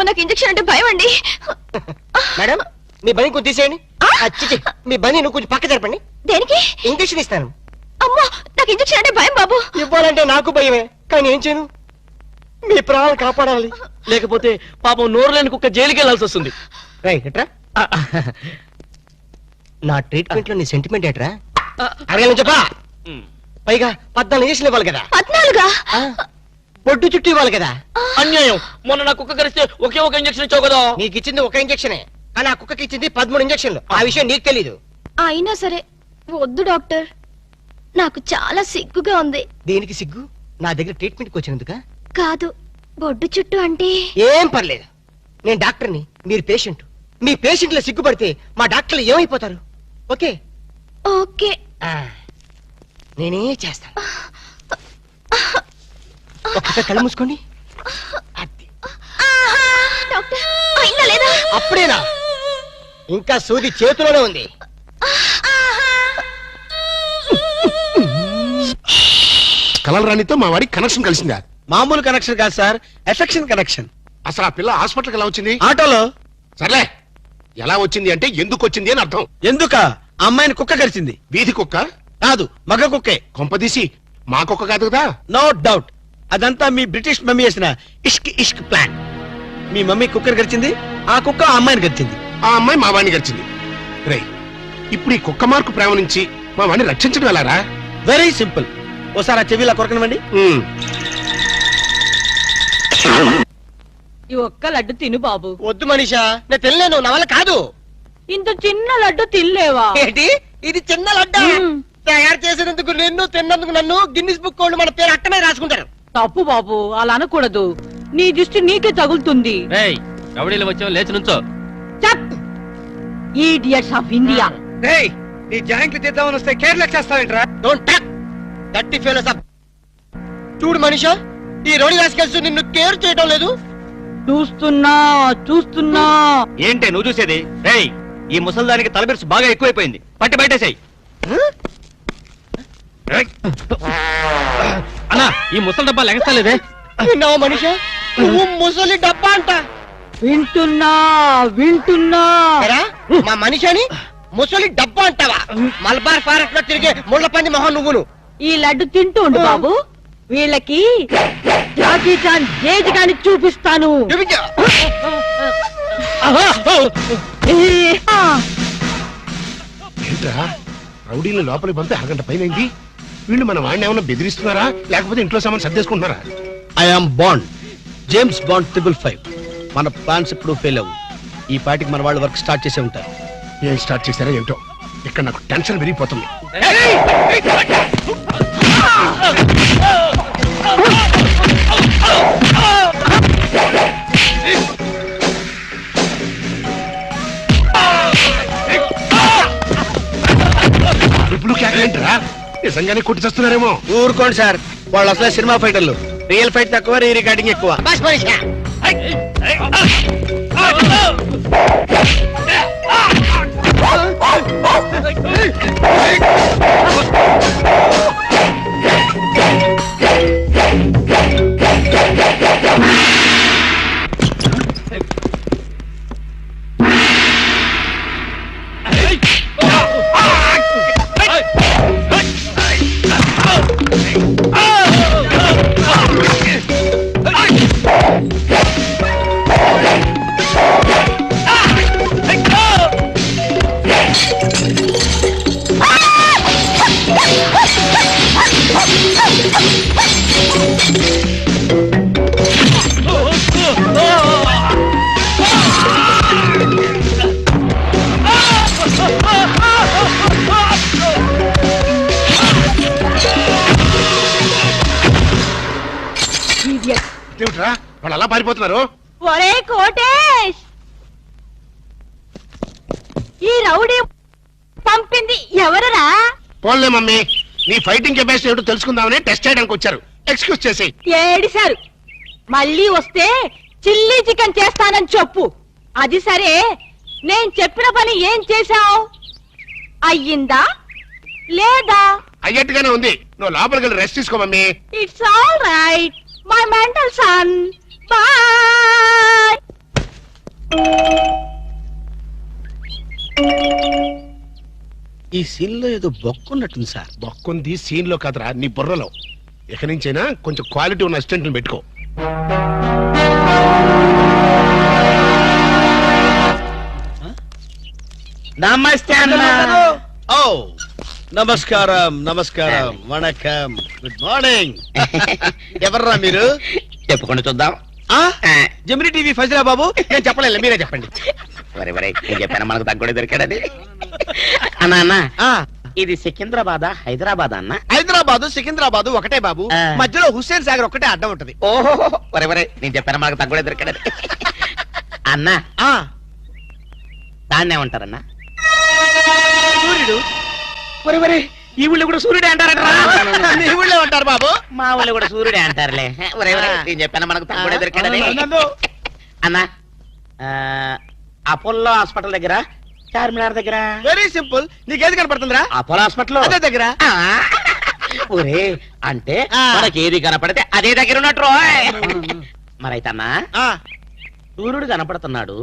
అమ్మో నాకు ఇంజెక్షన్ అంటే భయం అండి. మేడం మీ బని కొంచెం తీసేయండి. మీ బని నువ్వు కొంచెం పక్క జరపండి. దేనికి? ఇంజక్షన్ ఇస్తాను. అమ్మో నాకు ఇంజెక్షన్ అంటే భయం బాబు. ఇవ్వాలంటే నాకు భయమే కానీ ఏం చేయను? మీ ప్రాణాలు కాపాడాలి. లేకపోతే పాపం నోరు లేని కుక్క జైలుకి వెళ్ళాల్సి వస్తుంది. రైట్ ఎట్రా? నా ట్రీట్మెంట్లో నీ సెంటిమెంట్ ఏట్రా? అడగలను చెప్పా? పైగా పద్నాలుగు ఇంజక్షన్ ఇవ్వాలి కదా. పద్నాలుగా? పొట్టు చుట్టూ ఇవ్వాలి కదా. అన్యాయం. మొన్న నా కుక్క కరిస్తే ఒకే ఒక ఇంజక్షన్ ఇచ్చావు కదా. నీకు ఇచ్చింది ఒక ఇంజక్షనే. కానీ ఆ కుక్కకి ఇచ్చింది పదమూడు ఇంజక్షన్లు. ఆ విషయం నీకు తెలీదు. అయినా సరే వద్దు డాక్టర్. నాకు చాలా సిగ్గుగా ఉంది. దీనికి సిగ్గు? నా దగ్గర ట్రీట్మెంట్కి వచ్చినందుక? కాదు బొడ్డు చుట్టూ అంటే? ఏం పర్లేదు. నేను డాక్టర్ని మీరు పేషెంట్. మీ పేషెంట్లు సిగ్గుపడితే మా డాక్టర్లు ఏమైపోతారు? ఓకే? ఓకే. ఆ, నేనే చేస్తాను. ఒక్కసారి కళ్ళు మూసుకోండి. అది. డాక్టర్ అయిందా లేదా? అప్పుడేనా? ఇంకా సూది చేతిలోనే ఉంది. కలర్ రాణితో మా వాడికి కనెక్షన్ కలిసిందా? మామూలు కనెక్షన్ కాదు సార్ ఎఫెక్షన్ కనెక్షన్ అసలు ఆ పిల్ల హాస్పిటల్కి ఎలా వచ్చింది? ఆటోలో. సర్లే ఎలా వచ్చింది అంటే ఎందుకు వచ్చింది అని అర్థం. ఎందుక? ఆ అమ్మాయిని కుక్క కరిచింది. వీధి కుక్క? కాదు మగ కుక్కే. కొంపదీసి మా కుక్క కాదు కదా? నో డౌట్ అదంతా మీ బ్రిటిష్ మమ్మీ చేసిన ఇష్క్ ఇష్క్ ప్లాన్. మీ మమ్మీ కుక్కర్ గడిచింది ఆ కుక్క ఆ అమ్మాయిని గడిచింది ఆ అమ్మాయి మా వాడిని గడిచింది రై ఇప్పుడు ఈ కుక్క మార్కు ప్రేమ నుంచి మా వాడిని రక్షించడం ఎలారా? వెరీ సింపుల్ ఓసారి ఆ చెవిలా కొరకనివ్వండి. ఉమ్, ఈ ఒక్క లడ్డు తిను బాబు. వద్దు మనీషా నేను తినలేను నా వల్ల కాదు. ఇంత చిన్న లడ్డు తినలేవా? ఏంటి? ఇది చిన్న లడ్డా? మ్మ్. తయారు చేసినందుకు నిన్ను తిన్నందుకు నన్ను గిన్నిస్ బుక్ వాళ్ళు మన పేరు అట్టమే రాసుకుంటారు. తప్పు బాబు అలా అనకూడదు. నీ దృష్టి నీకే తగులుతుంది. రౌడీలు వచ్చావు లేచి నుంచో. ఈడియట్స్ ఆఫ్ ఇండియా నీ జాయింట్లు చేద్దామని వస్తే కేర్లెస్ చేస్తావేంట్రా? డోంట్ టక్ దట్టి ఫెలోస్ అప్ చూడు మనీషా ఈ రోడి రాసుకెళ్తూ నిన్ను కేర్ చేయడం లేదు. చూస్తున్నా చూస్తున్నా. ఏంటే నువ్వు చూసేది? రేయ్ ఈ ముసల్దానికి తలబిరుసు బాగా ఎక్కువైపోయింది. పట్టి బయటేసాయి. ఈ ముసలి డబ్బా లెగస్తలేదే. విన్నావా మనీషా? నువ్వు ముసలి డబ్బా అంట. వింటున్నా వింటున్నా. మా మనిషిని ముసలి డబ్బా అంటావా? మలబార్ ఫారెస్ట్లో తిరిగే ముళ్ళ పంది మొహం నువ్వును. ఈ లడ్డు తింటూ ఉండు బాబు. వీళ్ళకి జాకీ చాన్ జేజ్ గాని చూపిస్తాను. చూపించు. ఆ, ఏంట్రా? రౌడీలు లోపలికి పంపి అరగంట పైన వీళ్ళు మన వాడిని ఏమైనా బెదిరిస్తున్నారా? లేకపోతే ఇంట్లో సామాన్ సర్దేసుకుంటున్నారా? I am Bond James Bond triple five మన ప్లాన్స్ ఇప్పుడు ఫెయిల్ అవ్వు. ఈ పాటికి మన వాళ్ళు వర్క్ స్టార్ట్ చేసే ఉంటారు. ఏం స్టార్ట్ చేశారో ఏంటో? ఇక్కడ నాకు టెన్షన్ విరిగిపోతుంది అరుపులు కేకలేంటరా నిజంగానే కొట్టి చేస్తున్నారేమో ఊరుకోండి సార్ వాళ్ళు అసలే సినిమా ఫైటర్లు రియల్ ఫైట్ తక్కువ రీ రికార్డింగ్ ఎక్కువ బస్ వాళ్ళు అలా పారిపోతున్నారు? ఒరే కోటేష్! ఈ రౌడీ పంపింది ఎవరరా? పోన్లే మమ్మీ. నీ ఫైటింగ్ కెపాసిటీ ఏమిటో తెలుసుకుందామని టెస్ట్ చేయడానికి వచ్చారు. ఎక్స్క్యూజ్ చేసి. ఏడిశారు. మళ్ళీ వస్తే చిల్లీ చికెన్ చేస్తానని చెప్పు. అది సరే. నేను చెప్పిన పని ఏం చేశావు? అయ్యిందా? లేదా? అయ్యట్టుగానే ఉంది. నువ్వు లోపలికి వెళ్ళి రెస్ట్ తీసుకో mummy. It's all right my mental son ఈ సీన్లో ఏదో బొక్కున్నట్టుంది సార్. బొక్కుంది సీన్లో కదరా నీ బుర్రలో. ఇక నుంచైనా కొంచెం క్వాలిటీ ఉన్న అసిస్టెంట్ పెట్టుకో. నమస్తే అన్న. ఓ నమస్కారం నమస్కారం వణకం. Good morning. ఎవర్రా మీరు? చెప్పుకొని చూద్దాం. ఆ జమిని టీవీ ఫజరా బాబు? నేను చెప్పలేదు మీరే చెప్పండి. వరే వరే నేను చెప్పాను మనకు తగ్గుడే దొరికాడని అన్న ఇది సికింద్రాబాద్ హైదరాబాద్ అన్న? హైదరాబాదు సికింద్రాబాదు ఒకటే బాబు. ఆ. మధ్యలో హుస్సేన్ సాగర్ ఒకటే అడ్డం ఉంటది. ఓహో వరే వరే నేను చెప్పాను మనకు తగ్గుడే దొరికాడని అన్న ఆ. దాన్నే ఉంటారన్న సూర్యుడు. వరే వరే ఈ ఊళ్ళో కూడా సూర్యుడే అంటారట మీ ఊళ్ళో ఉంటారు బాబు? మా ఊళ్ళో కూడా సూర్యుడే అంటారులే. నేను చెప్పాను మనకు దొరికాడని నన్ను అన్న ఆ, అపోలో హాస్పిటల్ దగ్గర చార్మినార్ దగ్గర. Very simple. నీకేది కనపడుతుందిరా? Apollo hospital. అదే దగ్గర. ఆ, ఒరే అంటే ఆ. మనకి ఏది కనపడితే అదే దగ్గర ఉన్నట్టు రోయ్. మరైతే అన్నా ఆ. సూర్యుడు కనపడుతున్నాడు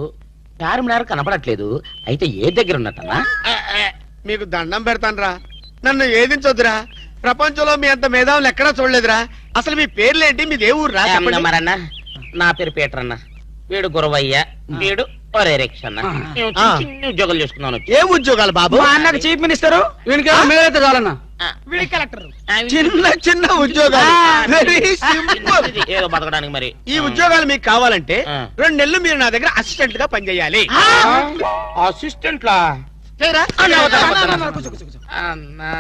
చార్మినార్ కనపడట్లేదు అయితే ఏ దగ్గర ఉన్నట్టన్నా? ఆ, ఆ, మీకు దండం పెడతానురా. నన్ను ఏదించొద్దురా? ప్రపంచంలో మీ అంత మేధావులు ఎక్కడా చూడలేదురా అసలు మీ పేర్లేంటి మీ దేవుడు రా చెప్పండి. మరన్నా నా పేరు పీటర్ అన్న వీడు గురవయ్య వీడు ఒరే రిక్ష అన్న మేము చిన్న ఆ. చిన్న ఉద్యోగాలు చేసుకున్నాను ఏ ఉద్యోగాలు బాబు అన్నకు చీఫ్ మినిస్టర్ వీనికి మేమైతే చాలన్నా చిన్న చిన్న ఉద్యోగాలు వెరీ సింపుల్ ఏదో బతకడానికి మరి ఈ ఉద్యోగాలు మీకు కావాలంటే ఆ. రెండు నెలలు మీరు నా దగ్గర అసిస్టెంట్గా పనిచేయాలి అసిస్టెంట్ లా? అన్నా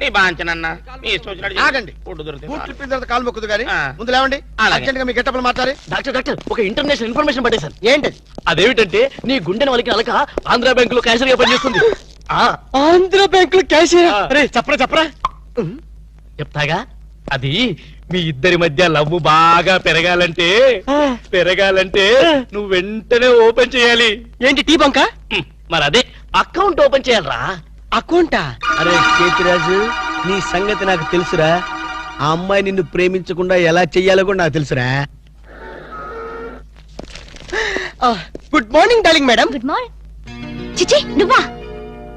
నీ బాంచనన్నా నీ ఇష్టం వచ్చినట్టు చేయి. ఆగండి. ఫుడ్ బూట్లు తర్వాత కాలు మొక్కుదు ఆ. ముందు లేవండి. అర్జెంట్గా మీ గెట్టపలు మాట్లాడి. డాక్టర్ డాక్టర్ ఒక ఇంటర్నేషనల్ ఇన్ఫర్మేషన్ పట్టేశాను ఏంటది అదేమిటంటే నీ గుండెని వాళ్ళకి అలక ఆంధ్ర బ్యాంక్లో క్యాషియర్గా పనిచేస్తుంది ఆంధ్ర బ్యాంక్లో క్యాషియర్ అరే చెప్పరా చెప్పరా. చెప్తాగా? అది మీ ఇద్దరి మధ్య లవ్ బాగా పెరగాలంటే పెరగాలంటే నువ్వు వెంటనే ఓపెన్ చేయాలి. ఏంటి టీ బంక? మరి అదే అకౌంట్ ఓపెన్ చేయాలరా. అకౌంటా? అరే చేతిరాజు నీ సంగతి నాకు తెలుసురా. ఆ అమ్మాయి నిన్ను ప్రేమించకుండా ఎలా చెయ్యాలో కూడా నాకు తెలుసురా. Good morning darling madam. Good morning. చిచి నువ్వా?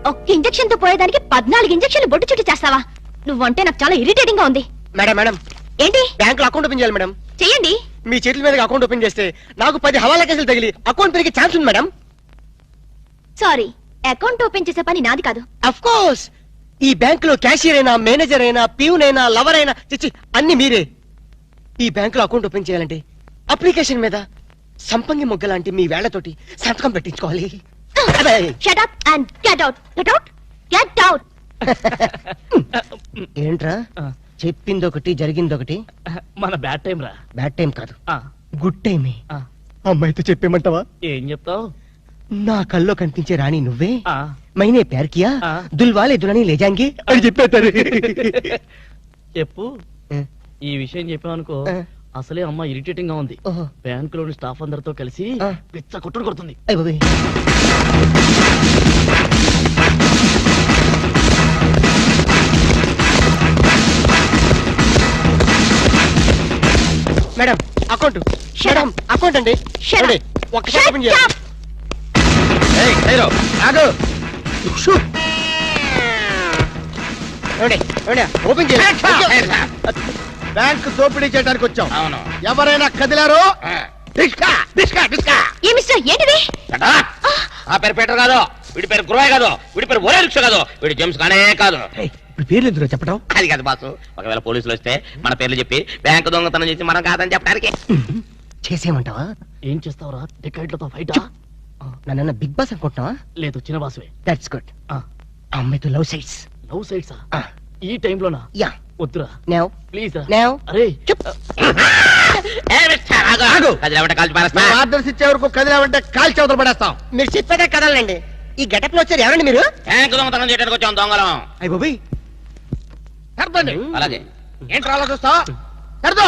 ఒక్క ఇంజెక్షన్తో పోయేదానికి పద్నాలుగు ఇంజెక్షన్లు బొట్టు చుట్టూ చేస్తావా? నువ్వంటే నాకు చాలా ఇరిటేటింగ్గా ఉంది. Madam madam. ఏంటి? బ్యాంక్లో అకౌంట్ ఓపెన్ చేయాలి మేడం. చెయ్యండి. మీ చేతుల మీద అకౌంట్ ఓపెన్ చేస్తే నాకు పది హవాలా కేసులు తగిలి అకౌంట్ పెరిగే ఛాన్స్ ఉంది మేడం. సారీ. అకౌంట్ ఓపెన్ చేసే పని నాది కాదు. అఫ్ కోర్స్ ఈ బ్యాంక్లో క్యాషియర్ అయినా మేనేజర్ అయినా ప్యూన్ అయినా లవర్ అయినా చిచ్చి అన్ని మీరే. ఈ బ్యాంక్లో అకౌంట్ ఓపెన్ చేయాలంటే అప్లికేషన్ మీద సంపంగి మొగ్గ లాంటి మీ వేళ్ళతోటి సంతకం పెట్టించుకోవాలి. అదే. Shut up and get out get out get out ఏంట్రా? చెప్పింది ఒకటి జరిగింది ఒకటి మన బ్యాడ్ టైం రా బ్యాడ్ టైం కాదు. ఆ, గుడ్ టైమే. అమ్మాయితో చెప్పేమంటావా? ఏం చెప్తావు? నా కల్లో కనిపించే రాణి నువ్వే? ఆ, మైనే ప్యార్ కియా. దుల్వాలే దులని లేజాంగి? అని చెప్పేస్తారు చెప్పు. ఈ విషయం చెప్పావనుకో ఆ. అసలే అమ్మ ఇరిటేటింగ్గా ఉంది. బ్యాంక్లోని స్టాఫ్ అందరితో కలిసి. పిచ్చ కొట్టుడు కొడుతుంది. Madam account. మేడం అకౌంట్ అండి. ఒక్కసారి ఓపెన్ బ్యాంక్ దోపిడీ చేయడానికి వచ్చాం. అవును. ఎవరైనా కదిలారో? ఆ. డిస్కా డిస్కా డిస్కా. ఏ మిస్టర్ ఏంటిది? ఏంటా? ఆ. పేరు పీటర్ కాదు. వీడి పేరు గురవయ్య కాదు. వీడి పేరు ఒరే రిక్ష కాదు. వీడి జేమ్స్ కానే కాదు. పేర్లు ఎందుకు చెప్పడం అది కాదు బాసు. ఒకవేళ పోలీసులు వస్తే మన పేర్లు చెప్పి బ్యాంకు దొంగతనం చేసి మనం కాదని చెప్పడానికి. చేసేయమంటావా? ఏం చేస్తావురా? టికెట్లతో ఫైట్ నన్ను బిగ్ బాస్ అనుకుంటున్నావా? లేదు చిన్న బాసువే. దట్స్ గుడ్ అమ్మాయితో లవ్ సైట్స్ లవ్ సైడ్సా ఈ టైంలోనా? యా. వద్దురా. నేవ్ ప్లీజ్ నేవ్ అరే. కాల్చి. ఆర్డర్స్ ఇచ్చే వరకు కదిలామంటే కాల్ చవతలు పడేస్తాం మీరు చెప్పేదే కదలండి. ఈ గెటప్లో వచ్చారు ఎవరండి మీరు? బ్యాంకు దొంగతనం చేయడానికి వచ్చాం దొంగలం. అయ్య అలాగే. ఏంట్రా అలా చూస్తా సర్దో